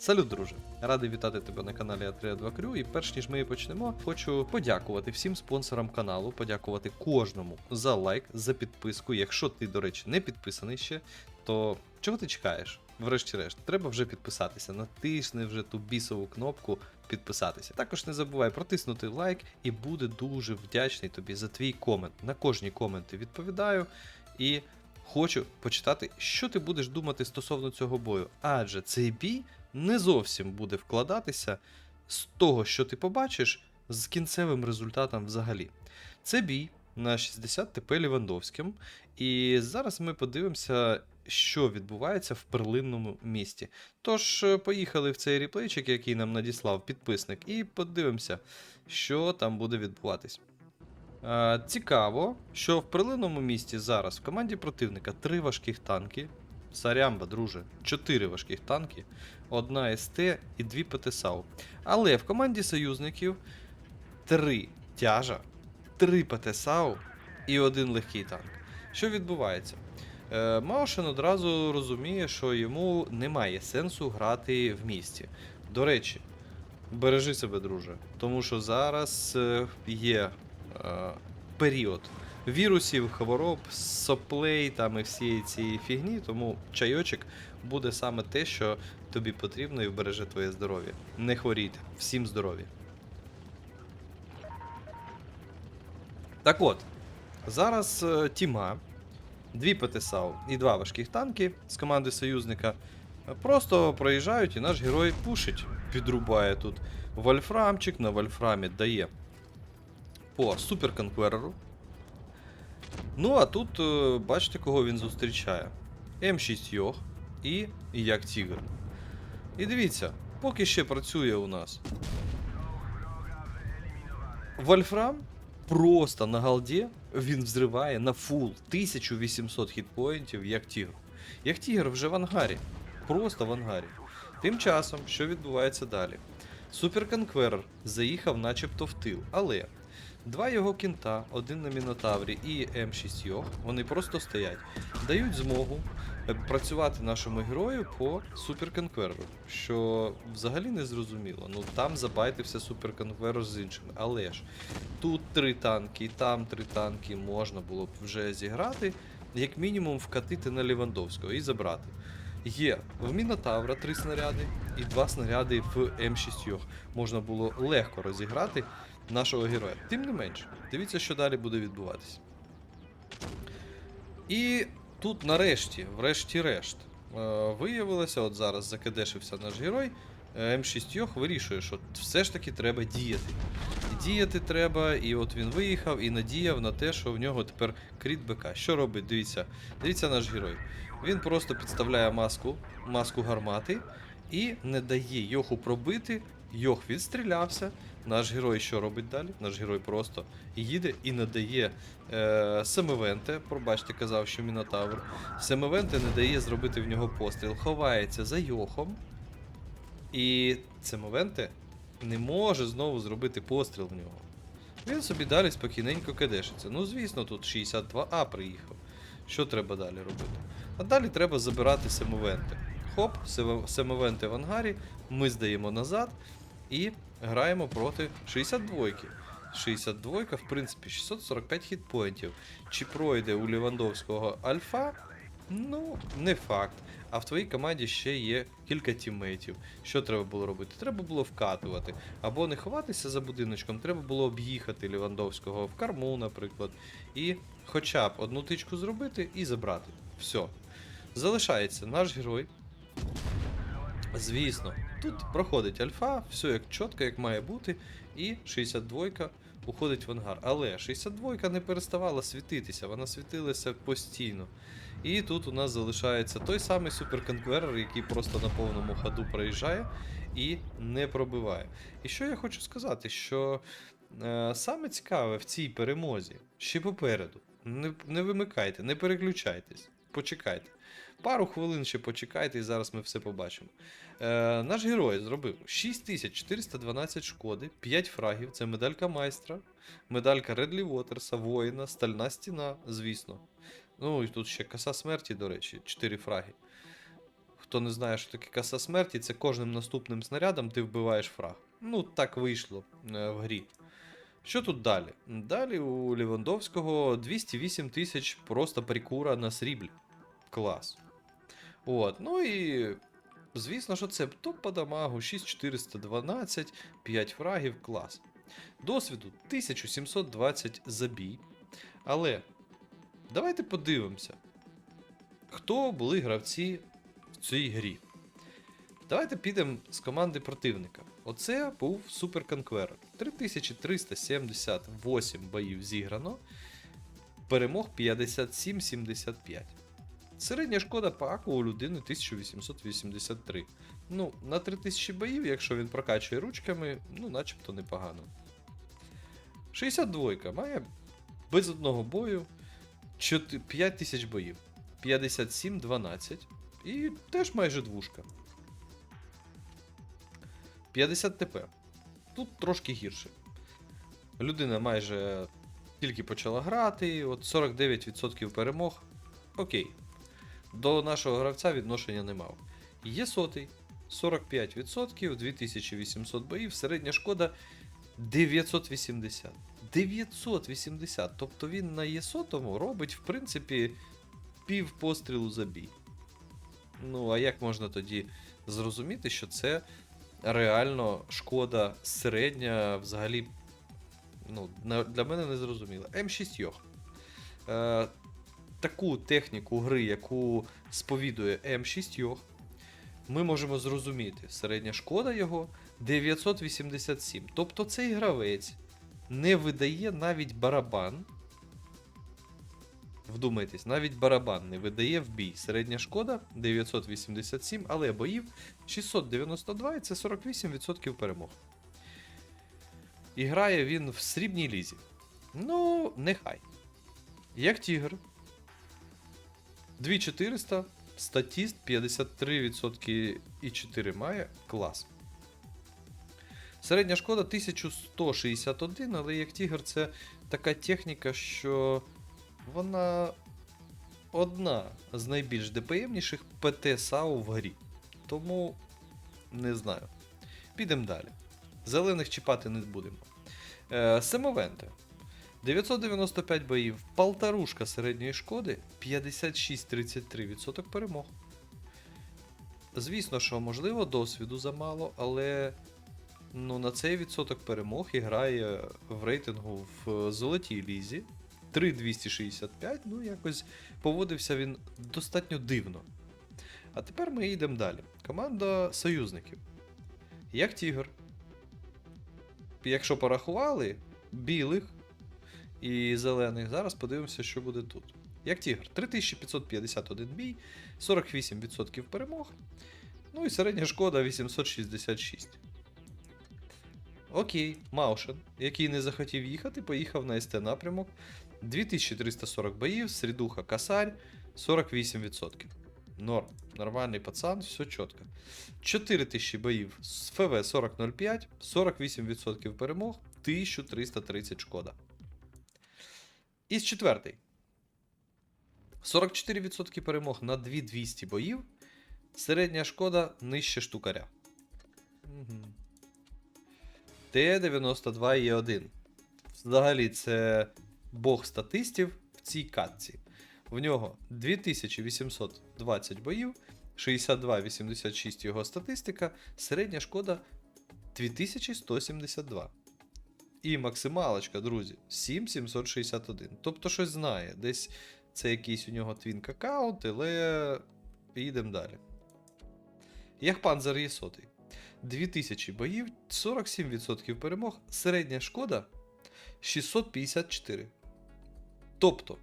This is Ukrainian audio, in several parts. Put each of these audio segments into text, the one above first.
Салют, друже! Радий вітати тебе на каналі А32 Крю. І перш ніж ми почнемо, хочу подякувати всім спонсорам каналу, подякувати кожному за лайк, за підписку. Якщо ти, до речі, не підписаний ще, то чого ти чекаєш? Врешті-решт, треба вже підписатися. Натисни вже ту бісову кнопку підписатися. Також не забувай протиснути лайк і буде дуже вдячний тобі за твій комент. На кожні коменти відповідаю і хочу почитати, що ти будеш думати стосовно цього бою. Адже цей бій не зовсім буде вкладатися з того, що ти побачиш, з кінцевим результатом взагалі. Це бій на 60 ТП Лівандовським. І зараз ми подивимося, що відбувається в перлинному місті. Тож, е, поїхали в цей реплейчик, який нам надіслав підписник, і подивимося, що там буде відбуватись. Е, Цікаво, що в перлинному місті зараз в команді противника три важких танки. Сарямба, друже, чотири важких танки, одна СТ і дві ПТСАУ. Але в команді союзників три тяжа, три ПТСАУ і один легкий танк. Що відбувається? Е, Маушен одразу розуміє, що йому немає сенсу грати в місті. До речі, бережи себе, друже, тому що зараз е, є е, період вірусів, хвороб, соплей там і всієї цієї фігні, тому чайочок буде саме те, що тобі потрібно і вбереже твоє здоров'я. Не хворійте, всім здоров'я. Так от, зараз е, Тіма, дві ПТСАУ і два важких танки з команди союзника просто проїжджають, і наш герой пушить, підрубає тут вольфрамчик на вольфрамі дає по суперконквереру. Ну, а тут е, бачите, кого він зустрічає. М6 Йох і як Тігр. І дивіться, поки ще працює у нас. Вольфрам просто на галді він взриває на фул 1800 хітпоінтів як Тігр. Як Тігр вже в ангарі. Просто в ангарі. Тим часом, що відбувається далі? Суперконкверер заїхав начебто в тил, але два його кінта, один на Мінотаврі і М6 Йох, вони просто стоять, дають змогу е, працювати нашому герою по суперконквереру, що взагалі не зрозуміло. Ну там забайтився суперконкверер з іншими. Але ж тут три танки, там три танки можна було б вже зіграти, як мінімум вкатити на Лівандовського і забрати. Є в Мінотавра три снаряди і два снаряди в М6 Йох. Можна було легко розіграти нашого героя. Тим не менш, дивіться, що далі буде відбуватися. І тут нарешті, врешті-решт, е, виявилося, от зараз закидешився наш герой. е, М6 Йох вирішує, що все ж таки треба діяти. Діяти треба, і от він виїхав і надіяв на те, що в нього тепер кріт БК. Що робить? Дивіться, дивіться наш герой. Він просто підставляє маску, маску гармати і не дає Йоху пробити. Йох відстрілявся. Наш герой що робить далі? Наш герой просто їде і надає е, Семивенте. Пробачте, казав, що Мінотавр. Семивенте не дає зробити в нього постріл. Ховається за Йохом. І Семивенте не може знову зробити постріл в нього. Він собі далі спокійненько кидешиться. Ну, звісно, тут 62А приїхав. Що треба далі робити? А далі треба забирати семовенти. Хоп, семовенти в ангарі, ми здаємо назад і граємо проти 62-ки. 62, в принципі, 645 хітпоінтів. Чи пройде у Лівандовського альфа? Ну, не факт. А в твоїй команді ще є кілька тіммейтів. Що треба було робити? Треба було вкатувати. Або не ховатися за будиночком, треба було об'їхати Лівандовського в корму, наприклад. І хоча б одну тичку зробити і забрати. Все. Залишається наш герой. Звісно, тут проходить альфа, все як чітко, як має бути, і 62 уходить в ангар. Але 62 не переставала світитися, вона світилася постійно. І тут у нас залишається той самий суперконкверер, який просто на повному ходу проїжджає і не пробиває. І що я хочу сказати, що е, саме цікаве в цій перемозі ще попереду. Не, не вимикайте, не переключайтесь, почекайте. Пару хвилин ще почекайте, і зараз ми все побачимо. Е, наш герой зробив 6412 шкоди, 5 фрагів. Це медалька майстра, медалька Редлі Уотерса, воїна, стальна стіна, звісно. Ну і тут ще коса смерті, до речі, 4 фраги. Хто не знає, що таке каса смерті, це кожним наступним снарядом ти вбиваєш фраг. Ну, так вийшло е, в грі. Що тут далі? Далі у Лівандовського 208 тисяч просто прикура на сріблі. Клас. От, ну і. Звісно, що це топ по дамагу 6412, 5 фрагів, клас. Досвіду 1720 забій. Але давайте подивимося, хто були гравці в цій грі. Давайте підемо з команди противника. Оце був Супер Конквер. 3378 боїв зіграно. Перемог 57-75. Середня шкода по аку у людини 1883. Ну, на 3000 боїв, якщо він прокачує ручками, ну, начебто непогано. 62 має без одного бою 5000 боїв. 57-12. І теж майже двушка. 50 ТП. Тут трошки гірше. Людина майже тільки почала грати, от 49% перемог. Окей. До нашого гравця відношення не мав. Є сотий. 45%, 2800 боїв, середня шкода 980. 980. Тобто він на єсотому робить, в принципі, пів пострілу за бій. Ну, а як можна тоді зрозуміти, що це реально шкода середня взагалі. Ну, для мене не зрозуміло. М6 Йох. Таку техніку гри, яку сповідує М6 Йох, ми можемо зрозуміти. Середня шкода його 987. Тобто цей гравець не видає навіть барабан. Вдумайтесь, навіть барабан не видає в бій. Середня шкода 987, але боїв 692 і це 48% перемог. І грає він в срібній лізі. Ну, нехай. Як тігр. 2400, статіст 53% і 4 має. Клас. Середня шкода 1161, але як тігр це така техніка, що вона одна з найбільш ДПМніших ПТ САУ в грі. Тому не знаю. Підемо далі. Зелених чіпати не будемо. Е, Семовенте. 995 боїв, полторушка середньої шкоди, 56-33% перемог. Звісно, що можливо досвіду замало, але ну, на цей відсоток перемог і грає в рейтингу в золотій лізі. 3265, ну якось поводився він достатньо дивно. А тепер ми йдемо далі. Команда союзників. Як Тігр. Якщо порахували білих і зелених, зараз подивимося, що буде тут. Як Тігр, 3551 бій, 48% перемог. Ну і середня шкода 866. Окей, Маушен, який не захотів їхати, поїхав на СТ напрямок. 2340 боїв, Срідуха Касарь, 48%. Норм. Нормальний пацан, все чітко. 4000 боїв з ФВ 4005, 48% перемог, 1330 шкода. І з четвертий. 44% перемог на 2200 боїв. Середня шкода нижче штукаря. Угу. Т-92Е1. Взагалі, це бог статистів в цій катці. В нього 2820 боїв, 62,86 його статистика, середня шкода 2172. І максималочка, друзі, 7761. Тобто щось знає. Десь це якийсь у нього твінк аккаунт, але їдемо далі. Яхпанзер є сотий. 2000 боїв, 47% перемог, середня шкода 654. Тобто,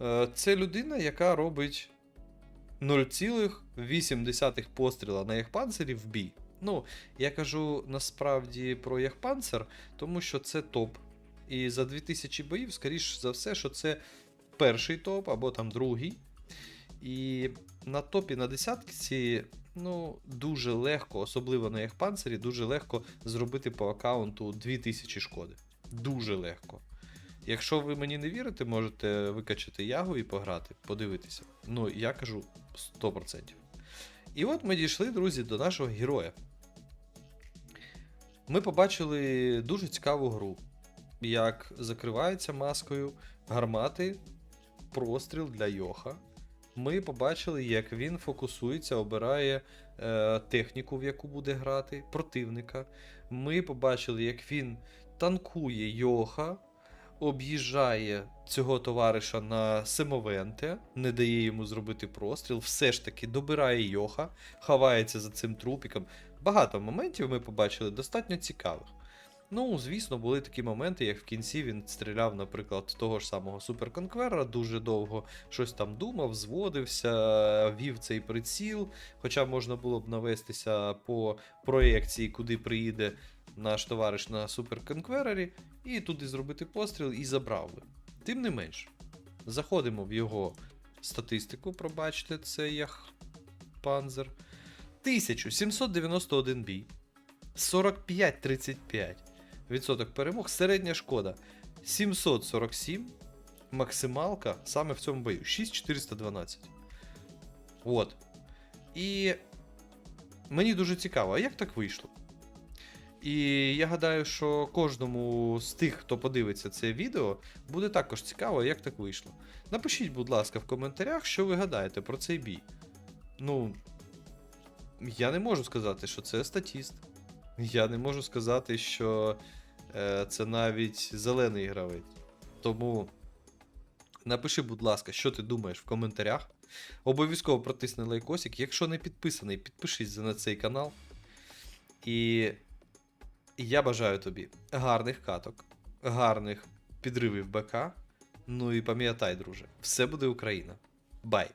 е, це людина, яка робить 0,8 постріла на Яхпанцері в бій. Ну, я кажу насправді про Яхпанцер, тому що це топ. І за 2000 боїв, скоріш за все, що це перший топ або там другий. І на топі на десятці, ну, дуже легко, особливо на Яхпанцері, дуже легко зробити по аккаунту 2000 шкоди. Дуже легко. Якщо ви мені не вірите, можете викачати ягу і пограти, подивитися. Ну, я кажу 100%. І от ми дійшли, друзі, до нашого героя. Ми побачили дуже цікаву гру, як закривається маскою гармати простріл для Йоха. Ми побачили, як він фокусується, обирає е, техніку, в яку буде грати, противника. Ми побачили, як він танкує Йоха, об'їжджає цього товариша на Семовенте, не дає йому зробити простріл, все ж таки добирає Йоха, ховається за цим трупіком. Багато моментів ми побачили достатньо цікавих. Ну, звісно, були такі моменти, як в кінці він стріляв, наприклад, того ж самого суперконквера, дуже довго щось там думав, зводився, вів цей приціл. Хоча можна було б навестися по проєкції, куди приїде наш товариш на суперконкверері, і туди зробити постріл і забрав би. Тим не менш, заходимо в його статистику, пробачте, це як панзер. 1791 бій. 45-35 відсоток перемог. Середня шкода 747. Максималка саме в цьому бою 6412. От. І мені дуже цікаво, а як так вийшло? І я гадаю, що кожному з тих, хто подивиться це відео, буде також цікаво, як так вийшло. Напишіть, будь ласка, в коментарях, що ви гадаєте про цей бій. Ну, я не можу сказати, що це статіст. Я не можу сказати, що е, це навіть зелений гравець. Тому напиши, будь ласка, що ти думаєш в коментарях. Обов'язково протисни лайкосик. Якщо не підписаний, підпишись на цей канал. І я бажаю тобі гарних каток, гарних підривів БК. Ну і пам'ятай, друже, все буде Україна. Бай!